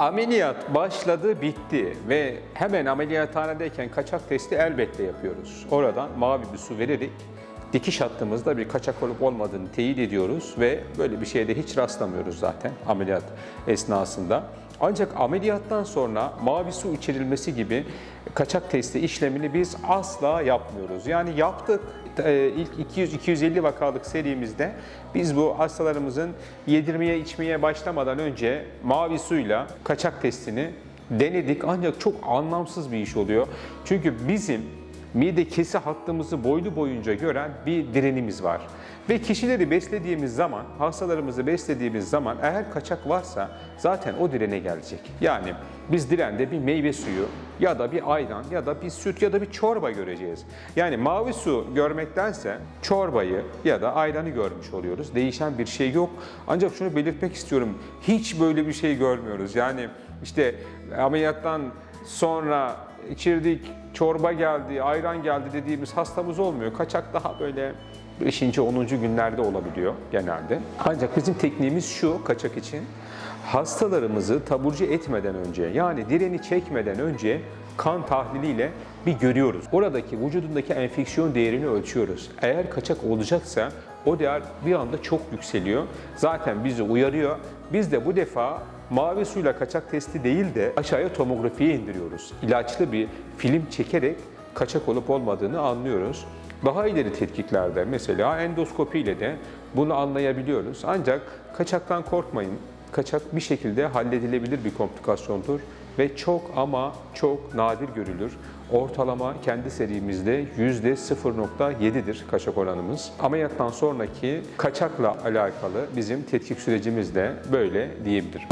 Ameliyat başladı, bitti ve hemen ameliyathanedeyken kaçak testi elbette yapıyoruz. Oradan mavi bir su vererek dikiş hattımızda bir kaçak olup olmadığını teyit ediyoruz ve böyle bir şeye de hiç rastlamıyoruz zaten ameliyat esnasında. Ancak ameliyattan sonra mavi su içirilmesi gibi kaçak testi işlemini biz asla yapmıyoruz. Yani yaptık e, ilk 200-250 vakalık serimizde biz bu hastalarımızın yedirmeye içmeye başlamadan önce mavi suyla kaçak testini denedik ancak çok anlamsız bir iş oluyor. Çünkü bizim mide kesi hattımızı boylu boyunca gören bir direnimiz var. Ve kişileri beslediğimiz zaman, hastalarımızı beslediğimiz zaman eğer kaçak varsa zaten o direne gelecek. Yani biz dirende bir meyve suyu ya da bir ayran ya da bir süt ya da bir çorba göreceğiz. Yani mavi su görmektense çorbayı ya da ayranı görmüş oluyoruz. Değişen bir şey yok. Ancak şunu belirtmek istiyorum. Hiç böyle bir şey görmüyoruz. Yani işte ameliyattan sonra içirdik, çorba geldi, ayran geldi dediğimiz hastamız olmuyor. Kaçak daha böyle 5. 10. günlerde olabiliyor genelde. Ancak bizim tekniğimiz şu kaçak için. Hastalarımızı taburcu etmeden önce yani direni çekmeden önce kan tahliliyle bir görüyoruz. Oradaki vücudundaki enfeksiyon değerini ölçüyoruz. Eğer kaçak olacaksa o değer bir anda çok yükseliyor. Zaten bizi uyarıyor. Biz de bu defa mavi suyla kaçak testi değil de aşağıya tomografiye indiriyoruz. İlaçlı bir film çekerek kaçak olup olmadığını anlıyoruz. Daha ileri tetkiklerde mesela endoskopi ile de bunu anlayabiliyoruz. Ancak kaçaktan korkmayın. Kaçak bir şekilde halledilebilir bir komplikasyondur ve çok ama çok nadir görülür. Ortalama kendi serimizde %0.7'dir kaçak oranımız. Ameliyattan sonraki kaçakla alakalı bizim tetkik sürecimiz de böyle diyebilirim.